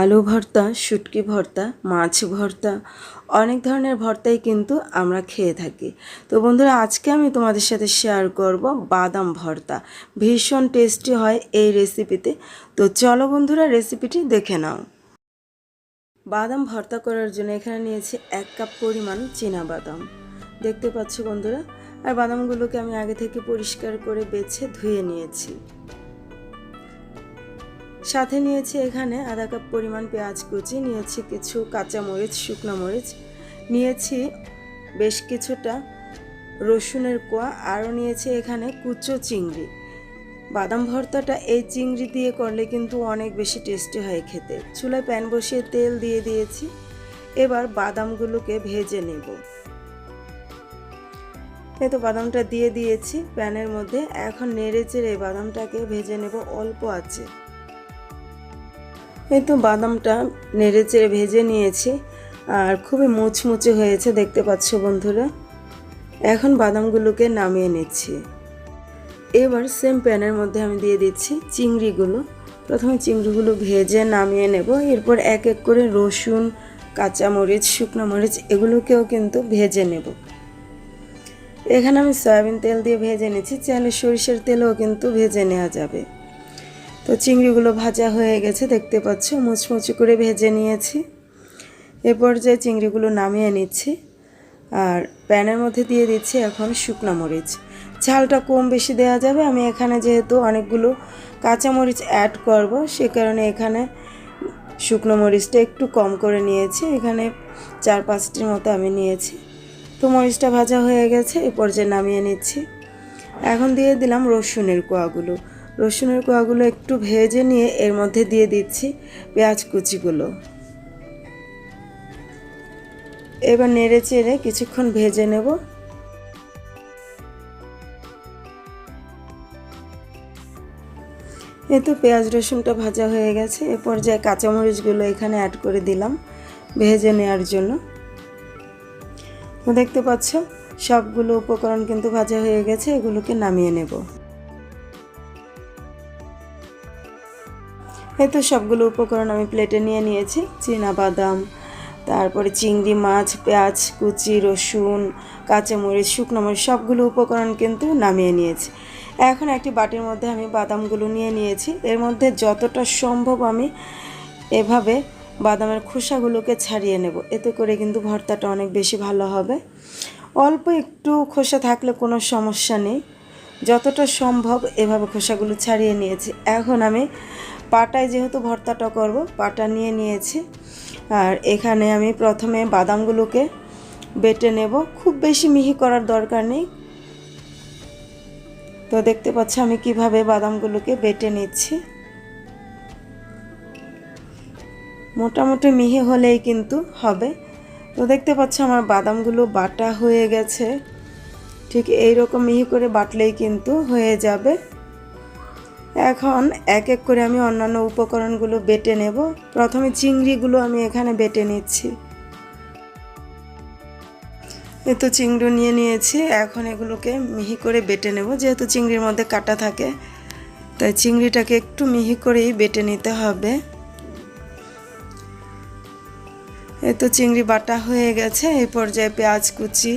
আলু ভর্তা, শুটকি ভর্তা, মাছ ভর্তা, অনেক ধরনের ভর্তাই কিন্তু আমরা খেয়ে থাকি। তো বন্ধুরা, আজকে আমি তোমাদের সাথে শেয়ার করব বাদাম ভর্তা। ভীষণ টেস্টি হয় এই রেসিপিতে তো চলো বন্ধুরা রেসিপিটি দেখে নাও। বাদাম ভর্তা করার জন্য এখানে নিয়েছি এক কাপ পরিমাণ চীনা বাদাম। দেখতে পাচ্ছ বন্ধুরা? আর বাদামগুলোকে আমি আগে থেকে পরিষ্কার করে বেছে ধুয়ে নিয়েছি। সাথে নিয়েছি এখানে আধা কাপ পরিমাণ পেঁয়াজ কুচি, নিয়েছি কিছু কাঁচা মরিচ, শুকনো মরিচ, নিয়েছি বেশ কিছুটা রসুনের কোয়া, আরও নিয়েছি এখানে কুচো চিংড়ি। বাদাম ভর্তাটা এই চিংড়ি দিয়ে করলে কিন্তু অনেক বেশি টেস্টি হয় খেতে। চুলায় প্যান বসিয়ে তেল দিয়ে দিয়েছি, এবার বাদামগুলোকে ভেজে নেব। এই তো বাদামটা দিয়ে দিয়েছি প্যানের মধ্যে, এখন নেড়ে চেড়ে বাদামটাকে ভেজে নেব অল্প আছে এই তো বাদামটা নেড়ে চেড়ে ভেজে নিয়েছি আর খুবই মুচমুচে হয়েছে, দেখতে পাচ্ছ বন্ধুরা। এখন বাদামগুলোকে নামিয়ে নিচ্ছি। এবার সেম প্যানের মধ্যে আমি দিয়ে দিচ্ছি চিংড়িগুলো। প্রথমে চিংড়িগুলো ভেজে নামিয়ে নেব। এরপর এক এক করে রসুন, কাঁচামরিচ, শুকনো মরিচ এগুলোকেও কিন্তু ভেজে নেব। এখানে আমি সয়াবিন তেল দিয়ে ভেজে নিচ্ছি, চাইলে সরিষার তেলও কিন্তু ভেজে নেওয়া যাবে। তো চিংড়িগুলো ভাজা হয়ে গেছে, দেখতে পাচ্ছ? মুচমুচি করে ভেজে নিয়েছি। এ পর্যায়ে চিংড়িগুলো নামিয়ে নিচ্ছি আর প্যানের মধ্যে দিয়ে দিচ্ছি এখন শুকনো মরিচ। ঝালটা কম বেশি দেওয়া যাবে। আমি এখানে যেহেতু অনেকগুলো কাঁচা মরিচ অ্যাড করব, সে কারণে এখানে শুকনো মরিচটা একটু কম করে নিয়েছি। এখানে চার পাঁচটির মতো আমি নিয়েছি। তো মরিচটা ভাজা হয়ে গেছে, এ পর্যায়ে নামিয়ে নিচ্ছি। এখন দিয়ে দিলাম রসুনের কোয়াগুলো। রসুনের কোয়াগুলো একটু ভেজে নিয়ে এর মধ্যে দিয়ে দিচ্ছি পেঁয়াজ কুচিগুলো। এবার নেড়ে চেড়ে কিছুক্ষণ ভেজে নেব। এই তো পেঁয়াজ রসুনটা ভাজা হয়ে গেছে। এ পর্যায়ে কাঁচামরিচগুলো এখানে অ্যাড করে দিলাম ভেজে নেওয়ার জন্য। দেখতে পাচ্ছ, সবগুলো উপকরণ কিন্তু ভাজা হয়ে গেছে, এগুলোকে নামিয়ে নেব। তো সবগুলো উপকরণ আমি প্লেটে নিয়ে নিয়েছি। চীনা বাদাম, তারপরে চিংড়ি মাছ, পেঁয়াজ, কুচি, রসুন, কাঁচামরিচ, শুকনো মরিচ, সবগুলো উপকরণ কিন্তু নামিয়ে নিয়েছি। এখন একটি বাটির মধ্যে আমি বাদামগুলো নিয়ে নিয়েছি। এর মধ্যে যতটা সম্ভব আমি এভাবে বাদামের খোসাগুলোকে ছাড়িয়ে নেব। এতে করে কিন্তু ভর্তাটা অনেক বেশি ভালো হবে। অল্প একটু খোসা থাকলে কোনো সমস্যা নেই। যতটা সম্ভব এভাবে খোসাগুলো ছাড়িয়ে নিয়েছি। এখন আমি পাটায় যেহেতু ভর্তাটা করব, পাটা নিয়ে নিয়েছি। আর এখানে আমি প্রথমে বাদামগুলোকে বেটে নেব। খুব বেশি মিহি করার দরকার নেই। তো দেখতে পাচ্ছ আমি কীভাবে বাদামগুলোকে বেটে নিচ্ছি। মোটামুটি মিহি হলেই কিন্তু হবে। তো দেখতে পাচ্ছ আমার বাদামগুলো বাটা হয়ে গেছে। ঠিক এই রকম মিহি করে বাটলেই কিন্তু হয়ে যাবে। এখন এক এক করে আমি অন্যান্য উপকরণগুলো বেটে নেব। প্রথমে চিংড়িগুলো আমি এখানে বেটে নিচ্ছি। এই তো চিংড়ি নিয়ে নিয়েছি, এখন এগুলোকে মিহি করে বেটে নেব, যেহেতু চিংড়ির মধ্যে কাটা থাকে। তাই চিংড়িটাকে একটু মিহি করেই বেটে নিতে হবে। এই তো চিংড়ি বাটা হয়ে গেছে এই পর্যায়ে পেঁয়াজ কুচি।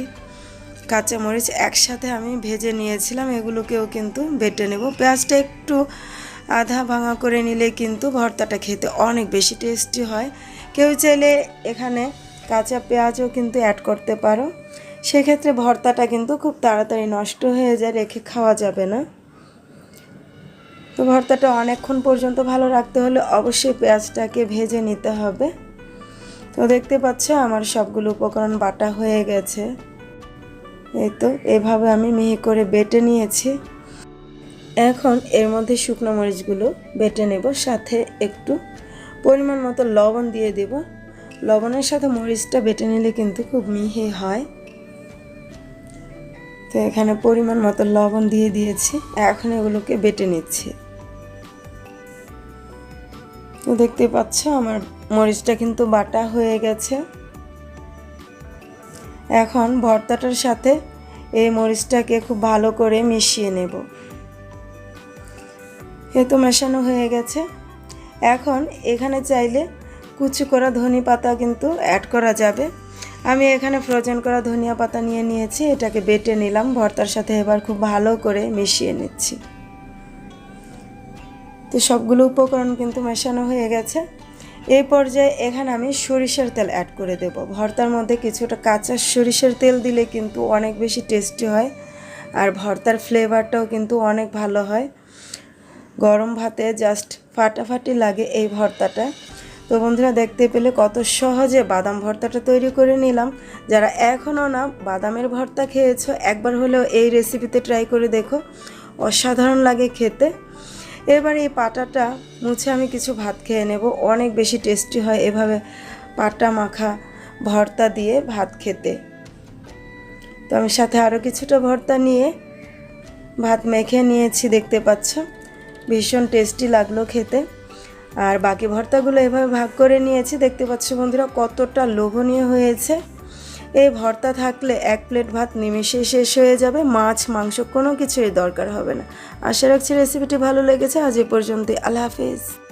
কাঁচামরিচ একসাথে আমি ভেজে নিয়েছিলাম, এগুলোকেও কিন্তু বেটে নেব। পেঁয়াজটা একটু আধা ভাঙা করে নিলে কিন্তু ভর্তাটা খেতে অনেক বেশি টেস্টি হয়। কেউ চাইলে এখানে কাঁচা পেঁয়াজও কিন্তু অ্যাড করতে পারো। সেক্ষেত্রে ভর্তাটা কিন্তু খুব তাড়াতাড়ি নষ্ট হয়ে যায়, রেখে খাওয়া যাবে না। তো ভর্তাটা অনেকক্ষণ পর্যন্ত ভালো রাখতে হলে অবশ্যই পেঁয়াজটাকে ভেজে নিতে হবে। তো দেখতে পাচ্ছ আমার সবগুলো উপকরণ বাটা হয়ে গেছে। এই তো, এভাবে আমি মিহি করে বেটে নিয়েছি। এখন এর মধ্যে শুকনো মরিচগুলো বেটে নেব, সাথে একটু পরিমাণ মতো লবণ দিয়ে দেব। লবণের সাথে মরিচটা বেটে নিলে কিন্তু খুব মিহি হয়। তো এখানে পরিমাণ মতো লবণ দিয়ে দিয়েছি, এখন এগুলোকে বেটে নিচ্ছি। তো দেখতে পাচ্ছ, আমার মরিচটা কিন্তু বাটা হয়ে গেছে। এখন ভর্তাটার সাথে এই মরিচটাকে খুব ভালো করে মিশিয়ে নেব। এ তো মেশানো হয়ে গেছে। এখন এখানে চাইলে কুচি করা ধনে পাতা কিন্তু অ্যাড করা যাবে। আমি এখানে ফ্রোজেন করা ধনিয়া পাতা নিয়ে নিয়েছি, এটাকে বেটে নিলাম, ভর্তার সাথে এবার খুব ভালো করে মিশিয়ে নিচ্ছি। তো সবগুলো উপকরণ কিন্তু মেশানো হয়ে গেছে। এই পর্যায়ে এখানে আমি সরিষার তেল অ্যাড করে দেব। ভর্তার মধ্যে কিছুটা কাঁচা সরিষার তেল দিলে কিন্তু অনেক বেশি টেস্টি হয় আর ভর্তার ফ্লেভারটাও কিন্তু অনেক ভালো হয়। গরম ভাতে জাস্ট ফাটাফাটি লাগে এই ভর্তাটা। তো বন্ধুরা দেখতে পেলে কত সহজে বাদাম ভর্তাটা তৈরি করে নিলাম। যারা এখনও না বাদামের ভর্তা খেয়েছো, একবার হলেও এই রেসিপিতে ট্রাই করে দেখো। অসাধারণ লাগে খেতে। এবার এই পাটাটা মুছে আমি কিছু ভাত খেয়ে নেব। অনেক বেশি টেস্টি হয় এভাবে পাটা মাখা ভর্তা দিয়ে ভাত খেতে। তো আমি সাথে আরও কিছুটা ভর্তা নিয়ে ভাত মেখে নিয়েছি, দেখতে পাচ্ছ? ভীষণ টেস্টি লাগল খেতে। আর বাকি ভর্তাগুলো এভাবে ভাগ করে নিয়েছি, দেখতে পাচ্ছ বন্ধুরা কতটা লোভনীয় হয়েছে। এই ভর্তা থাকলে এক প্লেট ভাত নিমেষে শেষ হয়ে যাবে, মাছ, মাংস, কোনো কিছুই দরকার হবে না। আশা রাখছি রেসিপিটি ভালো লেগেছে, আজ এ পর্যন্তই। আল্লাহ হাফিজ।